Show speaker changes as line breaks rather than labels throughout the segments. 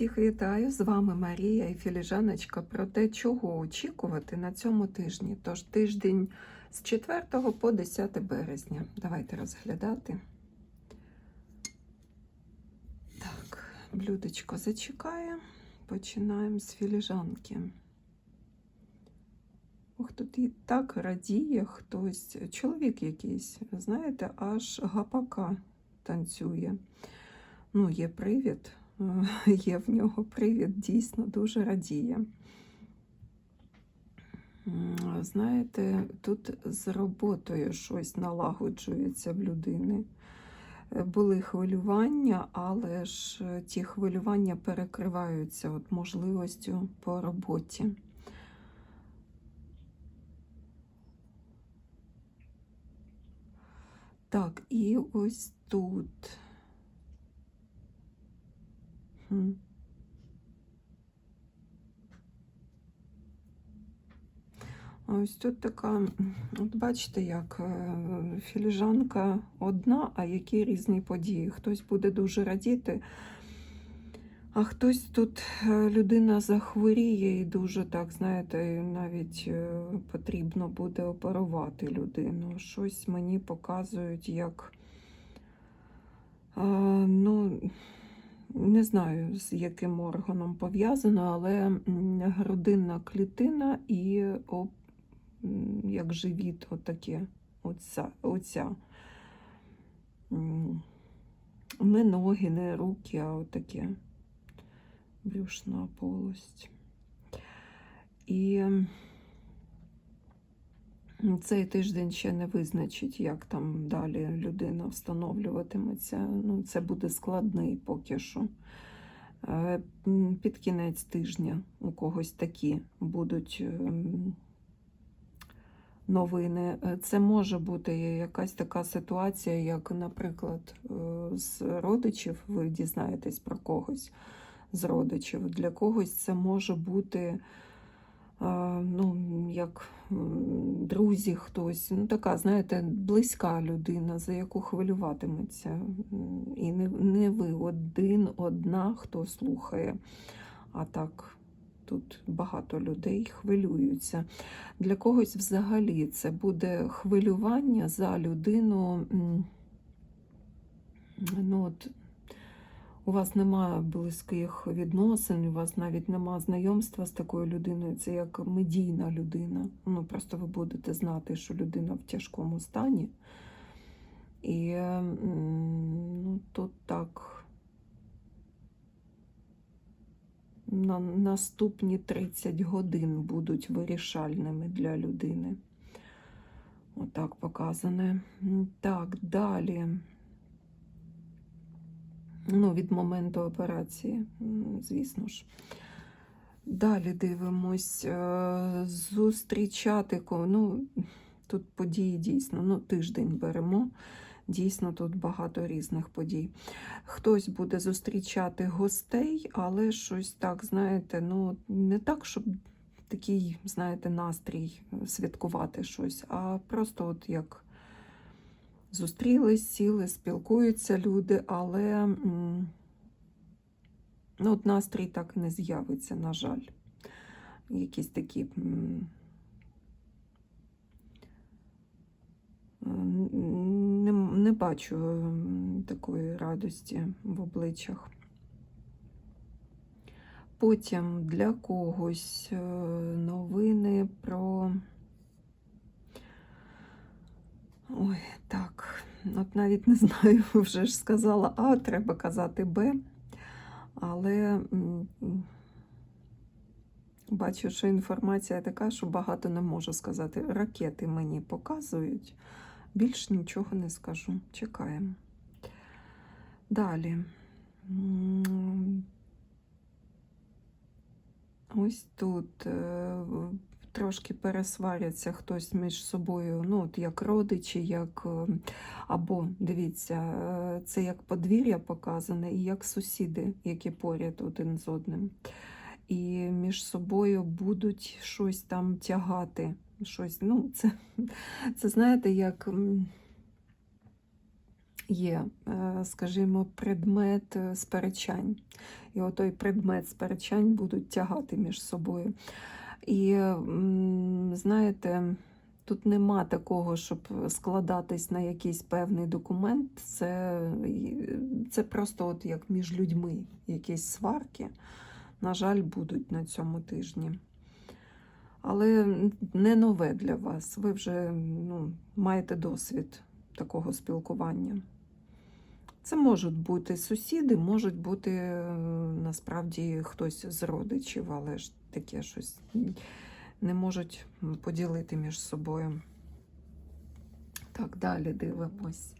Всіх вітаю! З вами Марія і Філіжаночка про те, чого очікувати на цьому тижні. Тож тиждень з 4 по 10 березня. Давайте розглядати. Так, блюдечко зачекає. Починаємо з філіжанки. Ох, тут і так радіє хтось, чоловік якийсь, знаєте, аж гапака танцює. Ну, є привід. Є в нього привід, дійсно дуже радіє. Знаєте, тут з роботою щось налагоджується в людини. Е, Були хвилювання, але ж е, ті хвилювання перекриваються от можливістю по роботі. Так, і ось тут. Ось тут така, от бачите, як е, філіжанка одна, а які різні події. Хтось буде дуже радіти, а хтось тут е, людина захворіє і дуже так, знаєте, навіть е, потрібно буде оперувати людину. Щось мені показують, як. е, Ну, не знаю, з яким органом пов'язано, але грудинна клітина і о, як живіт, отаке, оця, оця. Не ноги, не руки, а отаке брюшна полость. І цей тиждень ще не визначить, як там далі людина встановлюватиметься. Ну, це буде складний поки що. Е, Під кінець тижня у когось такі будуть ем, новини. Е, Це може бути якась така ситуація, як, наприклад, е, з родичів, ви дізнаєтесь про когось з родичів. Для когось це може бути ну, як друзі хтось, ну така, знаєте, близька людина, за яку хвилюватиметься. І не, не ви один, одна, хто слухає. А так, тут багато людей хвилюються. Для когось взагалі це буде хвилювання за людину. Ну, от, у вас немає близьких відносин, у вас навіть немає знайомства з такою людиною, це як медійна людина. Ну, просто ви будете знати, що людина в тяжкому стані. І ну, тут так. На наступні 30 годин будуть вирішальними для людини. Отак показане. Так, далі. Ну, від моменту операції, звісно ж. Далі дивимось. е, Зустрічати ну, тут події дійсно, ну, тиждень беремо. Дійсно, тут багато різних подій. Хтось буде зустрічати гостей, але щось так, знаєте, ну, не так, щоб такий, знаєте, настрій святкувати щось, а просто от як зустрілись, сіли, спілкуються люди, але ну, от настрій так не з'явиться, на жаль. Якісь такі. Не, не бачу такої радості в обличчях. Потім для когось е, новини про. Ой, так, от навіть не знаю, вже ж сказала А, треба казати Б. Але бачу, що інформація така, що багато не можу сказати. Ракети мені показують. Більш нічого не скажу. Чекаємо. Далі. Ось тут е, трошки пересваряться хтось між собою, ну, от як родичі, як. е, Або, дивіться, е, це як подвір'я показане, і як сусіди, які поряд один з одним. І між собою будуть щось там тягати. Щось, ну, це, це знаєте, як, є, е, скажімо, предмет е, сперечань. І отой предмет сперечань будуть тягати між собою. І знаєте, тут нема такого, щоб складатись на якийсь певний документ. Це, це просто от як між людьми якісь сварки, на жаль, будуть на цьому тижні. Але не нове для вас. Ви вже ну, маєте досвід такого спілкування. Це можуть бути сусіди, можуть бути е, насправді хтось з родичів, але ж таке щось не можуть поділити між собою. Так, далі дивимось.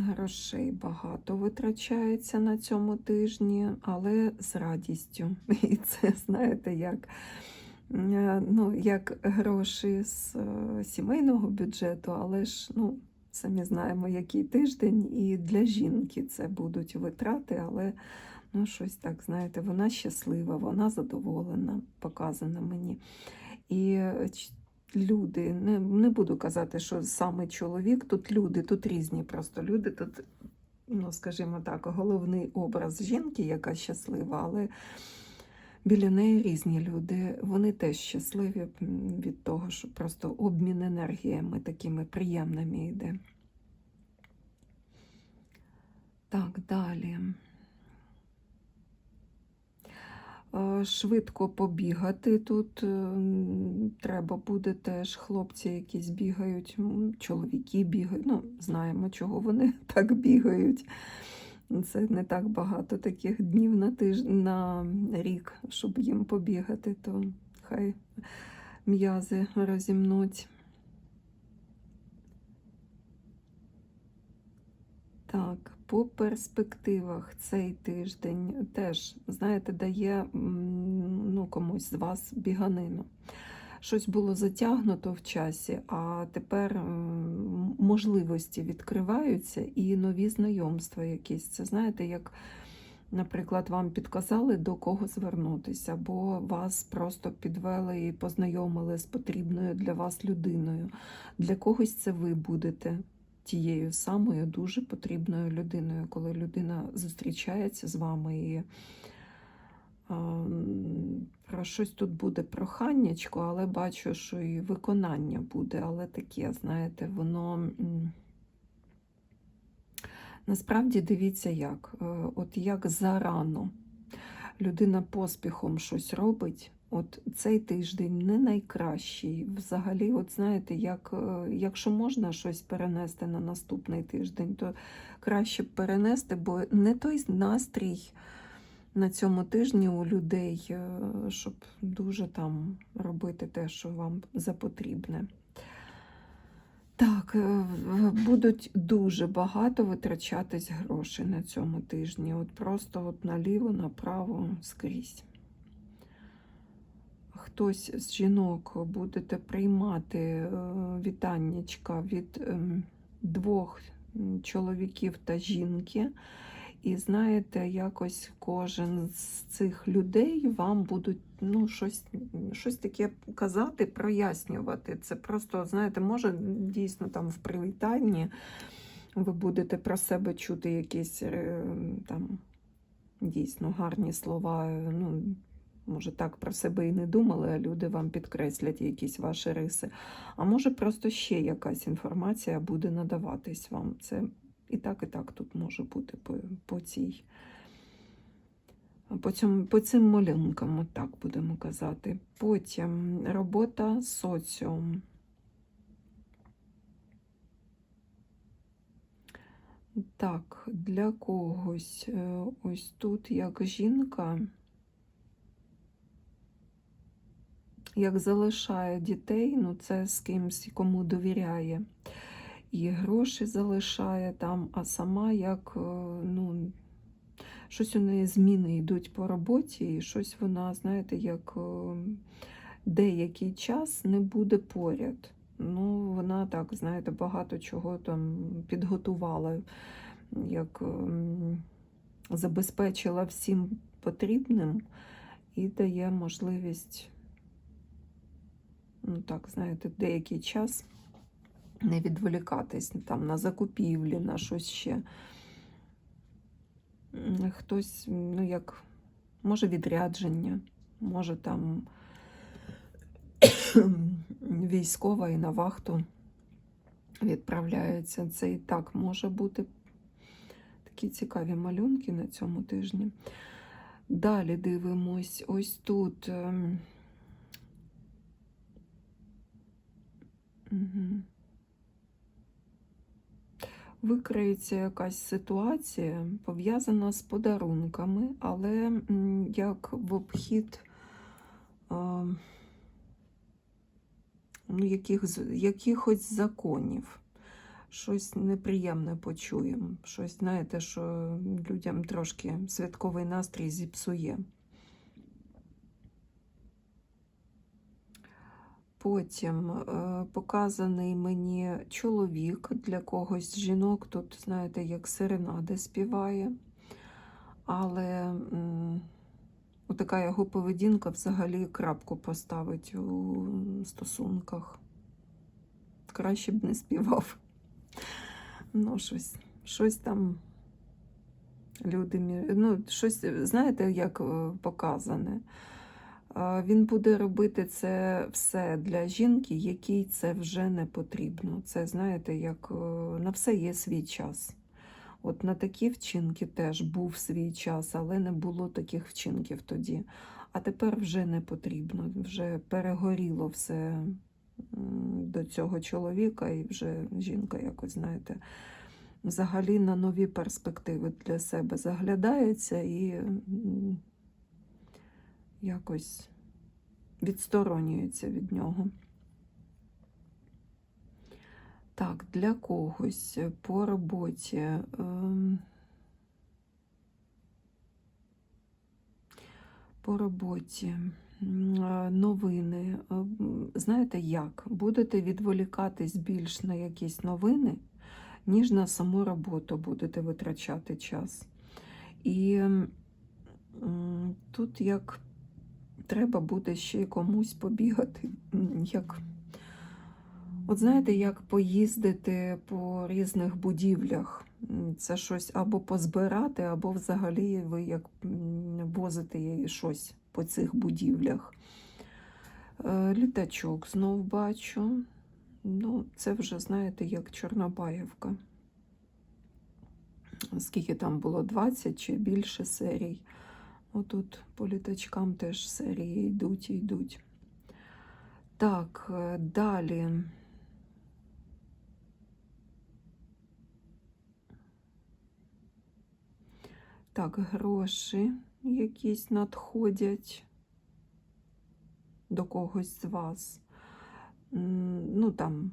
Грошей багато витрачається на цьому тижні, але з радістю. І це, знаєте, як, е, ну, як гроші з е, сімейного бюджету, але ж ну, самі знаємо, який тиждень, і для жінки це будуть витрати, але ну, щось так, знаєте, вона щаслива, вона задоволена, показана мені. І е, люди, не, не буду казати, що саме чоловік, тут люди, тут різні просто люди, тут, ну, скажімо так, головний образ жінки, яка щаслива, але біля неї різні люди. Вони теж щасливі від того, що просто обмін енергіями такими приємними йде. Так, далі. Е, Швидко побігати тут е, треба буде теж. Хлопці якісь бігають, чоловіки бігають. Ну, знаємо, чого вони так бігають. Це не так багато таких днів на тиждень, на рік, щоб їм побігати, то хай м'язи розімнуть. Так, по перспективах цей тиждень теж, знаєте, дає ну, комусь з вас біганину. Щось було затягнуто в часі, а тепер можливості відкриваються і нові знайомства якісь. Це знаєте, як, наприклад, вам підказали, до кого звернутися, або вас просто підвели і познайомили з потрібною для вас людиною. Для когось це ви будете тією самою дуже потрібною людиною, коли людина зустрічається з вами і про щось тут буде проханнячко, але бачу, що і виконання буде, але таке, знаєте, воно. Насправді дивіться як. Е, От як зарано людина поспіхом щось робить, от цей тиждень не найкращий. Взагалі, от знаєте, як, е, якщо можна щось перенести на наступний тиждень, то краще перенести, бо не той настрій на цьому тижні у людей, е, щоб дуже там робити те, що вам запотрібне. Так, е, будуть дуже багато витрачатись грошей на цьому тижні. От просто от наліво, направо скрізь. Хтось з жінок будете приймати е, вітаннячка від ем, двох чоловіків та жінки. І знаєте, якось кожен з цих людей вам будуть ну, щось, щось таке казати, прояснювати. Це просто, знаєте, може дійсно там в привітанні ви будете про себе чути якісь е, там дійсно гарні слова. Ну, може, так про себе і не думали, а люди вам підкреслять якісь ваші риси. А може, просто ще якась інформація буде надаватись вам. Це і так, і так тут може бути по, по цій. По, цьому, по цим малюнкам, от так будемо казати. Потім робота з соціум. Так, для когось е, ось тут як жінка, як залишає дітей, ну це з кимсь, кому довіряє, і гроші залишає там, а сама як, е, ну, щось у неї зміни йдуть по роботі, і щось вона, знаєте, як е, деякий час не буде поряд. Ну, вона так, знаєте, багато чого там підготувала, як ем, забезпечила всім потрібним і дає можливість, ну так, знаєте, деякий час не відволікатись там на закупівлі, на щось ще. Хтось, ну як, може відрядження, може там військова і на вахту відправляється. Це і так може бути такі цікаві малюнки на цьому тижні. Далі дивимось ось тут. Мгм. Викриється якась ситуація, пов'язана з подарунками, але як в обхід ну, яких, якихось законів. Щось неприємне почуємо. Щось, знаєте, що людям трошки святковий настрій зіпсує. Потім е, показаний мені чоловік для когось жінок. Тут, знаєте, як серенади співає. Але така його поведінка взагалі крапку поставить у стосунках. Краще б не співав. Ну, щось, щось там люди, ну, щось, знаєте, як е, показане. Він буде робити це все для жінки, якій це вже не потрібно. Це, знаєте, як е, на все є свій час. От на такі вчинки теж був свій час, але не було таких вчинків тоді. А тепер вже не потрібно, вже перегоріло все до цього чоловіка, і вже жінка якось, знаєте, взагалі на нові перспективи для себе заглядається і якось відсторонюється від нього. Так, для когось по роботі. ем, По роботі е, новини. Е, Знаєте як? Будете відволікатись більш на якісь новини, ніж на саму роботу будете витрачати час. І тут як треба буде ще комусь побігати, як От знаєте, як поїздити по різних будівлях. Це щось або позбирати, або взагалі ви як возите щось по цих будівлях. Е, Літачок знов бачу. Ну, це вже, знаєте, як Чорнобаївка. Скільки там було? 20 чи більше серій. Отут по літачкам теж серії йдуть і йдуть. Так, е, далі. Так, гроші якісь надходять до когось з вас. Ну, там,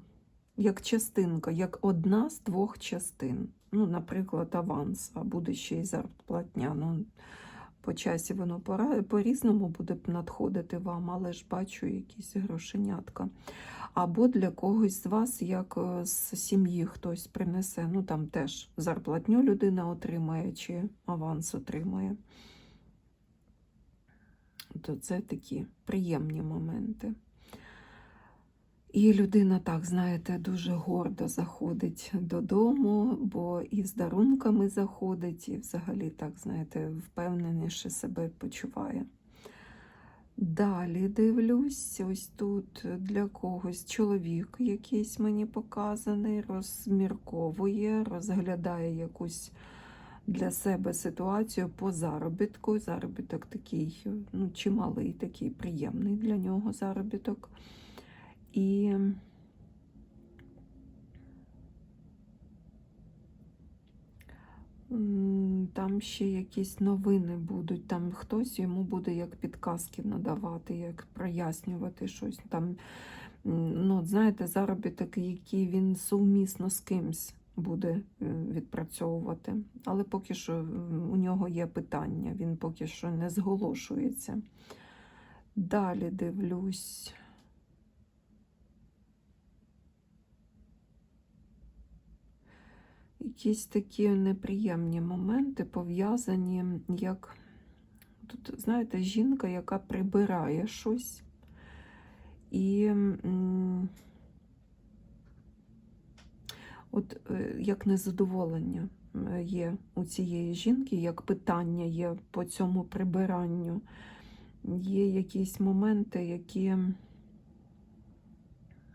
як частинка, як одна з двох частин. Ну, наприклад, аванс, а буде ще й зарплатня. Ну, по часі воно по-різному буде надходити вам, але ж бачу якісь грошенятка. Або для когось з вас, як е, з сім'ї хтось принесе, ну там теж зарплатню людина отримає чи аванс отримає. То це такі приємні моменти. І людина, так, знаєте, дуже гордо заходить додому, бо і з дарунками заходить, і взагалі, так, знаєте, впевненіше себе почуває. Далі дивлюсь, ось тут для когось чоловік якийсь мені показаний, розмірковує, розглядає якусь для себе ситуацію по заробітку. Заробіток такий, ну, чималий, такий приємний для нього заробіток. І там ще якісь новини будуть. Там хтось йому буде як підказки надавати, як прояснювати щось. Там, ну, знаєте, заробіток, який він сумісно з кимсь буде е, відпрацьовувати. Але поки що у нього є питання, він поки що не зголошується. Далі дивлюсь. Якісь такі неприємні моменти пов'язані, як тут, знаєте, жінка, яка прибирає щось. І от е, як незадоволення е, є у цієї жінки, як питання є по цьому прибиранню. Є якісь моменти, які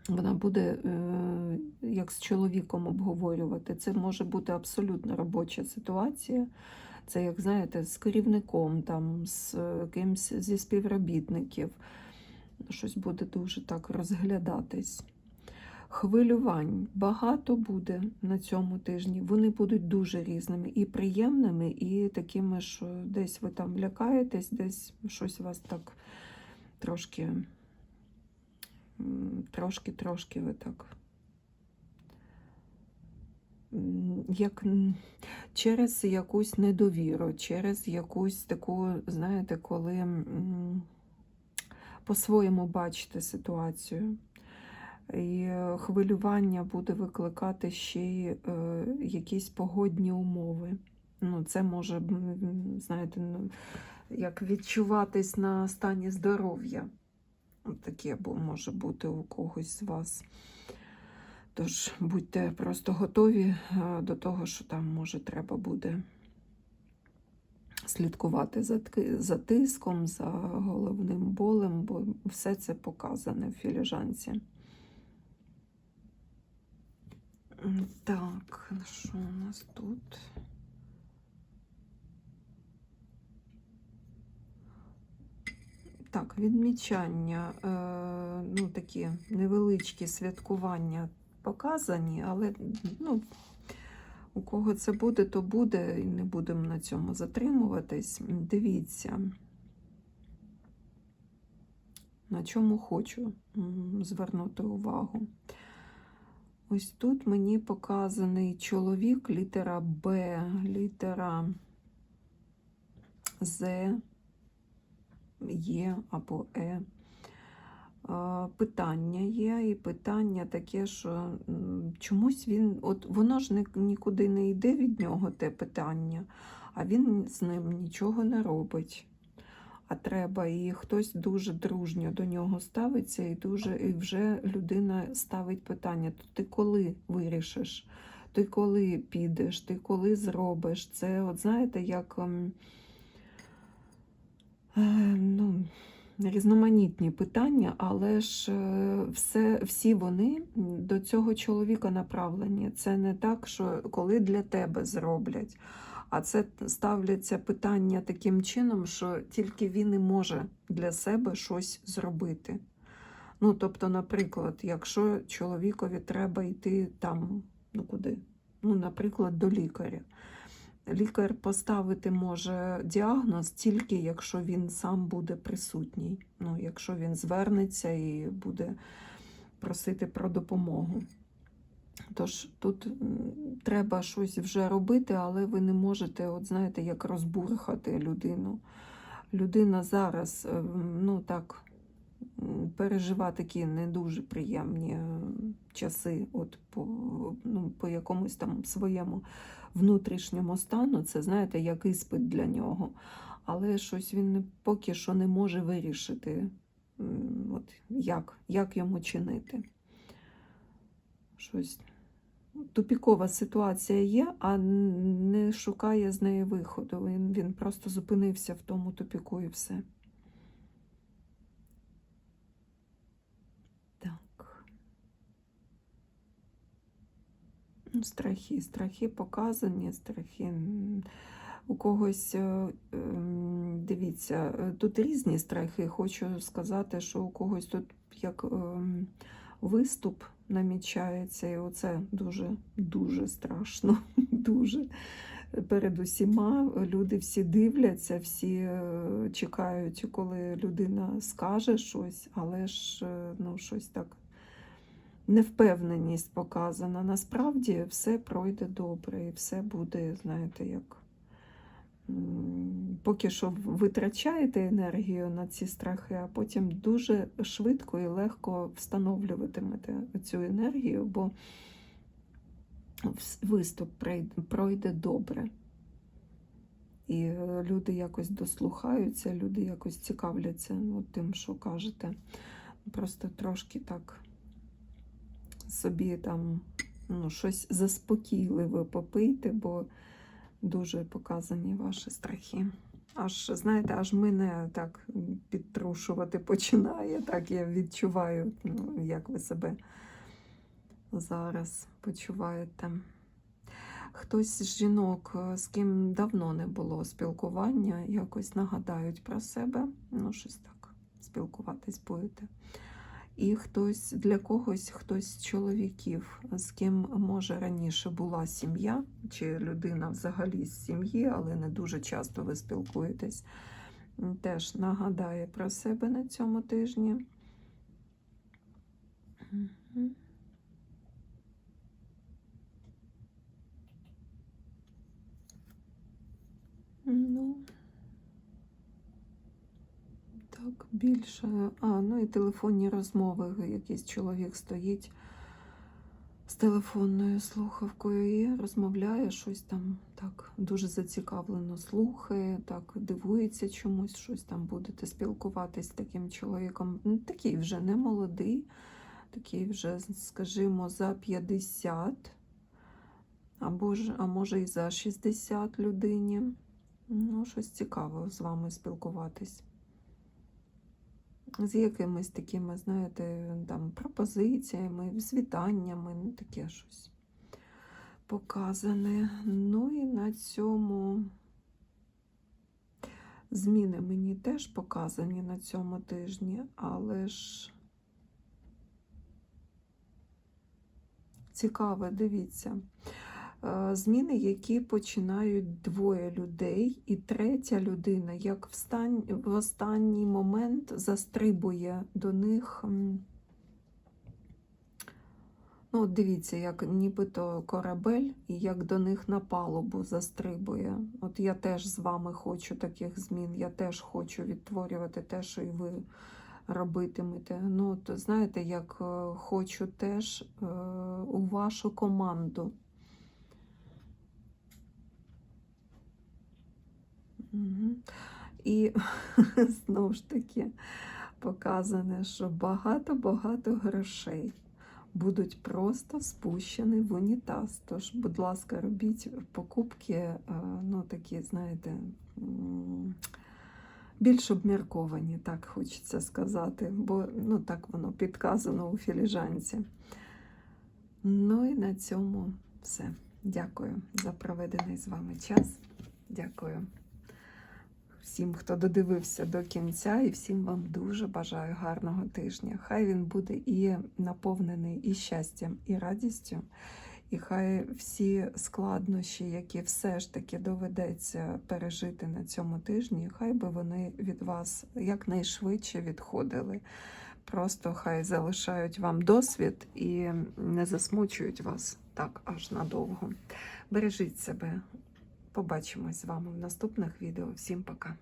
вона буде е, як з чоловіком обговорювати. Це може бути абсолютно робоча ситуація. Це, як знаєте, з керівником, там, з е, кимсь зі співробітників. Щось буде дуже так розглядатись. Хвилювань багато буде на цьому тижні. Вони будуть дуже різними і приємними, і такими, що десь ви там лякаєтесь, десь щось вас так трошки, трошки-трошки ви так. Як через якусь недовіру, через якусь таку, знаєте, коли по-своєму бачите ситуацію. І е, хвилювання буде викликати ще й е, якісь погодні умови. Ну, це може, знаєте, ну, як відчуватись на стані здоров'я. Таке може бути у когось з вас. Тож будьте просто готові е, до того, що там може треба буде слідкувати за, тиском, за головним болем, бо все це показане в філіжанці. Так, що у нас тут? Так, відмічання, е, ну такі невеличкі святкування показані, але ну, у кого це буде, то буде, і не будемо на цьому затримуватись. Дивіться, на чому хочу звернути увагу. Ось тут мені показаний чоловік, літера Б, літера З, Є або Е. Питання є, і питання таке, що чомусь він, от воно ж ні- нікуди не йде від нього, те питання, а він з ним нічого не робить. А треба, і хтось дуже дружньо до нього ставиться, і дуже і вже людина ставить питання: то ти коли вирішиш? Ти коли підеш, ти коли зробиш? Це, от знаєте, як е, ну, різноманітні питання, але ж е, все, всі вони до цього чоловіка направлені. Це не так, що коли для тебе зроблять. А це ставляться питання таким чином, що тільки він і може для себе щось зробити. Ну, тобто, наприклад, якщо чоловікові треба йти там, ну куди? Ну, наприклад, до лікаря. Лікар поставити може діагноз тільки якщо він сам буде присутній. Ну, якщо він звернеться і буде просити про допомогу. Тож тут треба щось вже робити, але ви не можете, от знаєте, як розбурхати людину. Людина зараз, е, ну так, пережива такі не дуже приємні е, часи, от по, ну, по якомусь там своєму внутрішньому стану. Це, знаєте, як іспит для нього. Але щось він поки що не може вирішити, от як, як йому чинити. Щось тупікова ситуація є, а не шукає з неї виходу. Він, він просто зупинився в тому тупіку і все. Так. Ну, Страхи, страхи показані, страхи. У когось, е, ем, дивіться, е, тут різні страхи. Хочу сказати, що у когось тут як ем, виступ намічається, і оце дуже, дуже страшно. Дуже. Перед усіма люди всі дивляться, всі е, чекають, коли людина скаже щось, але ж ну, щось так невпевненість показана. Насправді все пройде добре і все буде, знаєте, як. Поки що витрачаєте енергію на ці страхи, а потім дуже швидко і легко встановлюватимете цю енергію, бо виступ пройде- добре. І е, люди якось дослухаються, люди якось цікавляться ну, тим, що кажете. Просто трошки так собі там ну, щось заспокійливе попийте, бо дуже показані ваші страхи. Аж, знаєте, аж мене так підтрушувати починає. Так я відчуваю, ну, як ви себе зараз почуваєте. Хтось з жінок, е, з ким давно не було спілкування, якось нагадають про себе. Ну, щось так, спілкуватись будете. І хтось для когось, хтось з чоловіків, з ким може раніше була сім'я, чи людина взагалі з сім'ї, але не дуже часто ви спілкуєтесь, теж нагадає про себе на цьому тижні. Ну, так, більше. А, ну і телефонні розмови. Якийсь чоловік стоїть з телефонною слухавкою і розмовляє щось там так дуже зацікавлено слухає, так дивується чомусь, щось там будете спілкуватись з таким чоловіком. Ну, Такий вже не молодий, такий вже, скажімо, за 50, або ж, а може і за 60 людині. Ну, щось цікаве з вами спілкуватись. З якимись такими, знаєте, там пропозиціями, з вітаннями, ну таке щось показане. Ну і на цьому зміни мені теж показані на цьому тижні, але ж цікаве, дивіться. Е, Зміни, які починають двоє людей, і третя людина, як в, стан... в останній момент застрибує до них. Ну, от дивіться, як нібито корабель, і як до них на палубу застрибує. От я теж з вами хочу таких змін, я теж хочу відтворювати те, що і ви робитимете. Ну, от, знаєте, як е, хочу теж е, у вашу команду. І знову ж таки показане, що багато-багато грошей будуть просто спущені в унітаз. Тож, будь ласка, робіть покупки, е, ну такі, знаєте, більш обмірковані, так хочеться сказати, бо ну, так воно підказано у філіжанці. Ну і на цьому все. Дякую за проведений з вами час. Дякую всім, хто додивився до кінця, і всім вам дуже бажаю гарного тижня. Хай він буде і наповнений і щастям, і радістю. І хай всі складнощі, які все ж таки доведеться пережити на цьому тижні, хай би вони від вас якнайшвидше відходили. Просто хай залишають вам досвід і не засмучують вас так аж надовго. Бережіть себе. Побачимось з вами в наступних відео. Всім пока!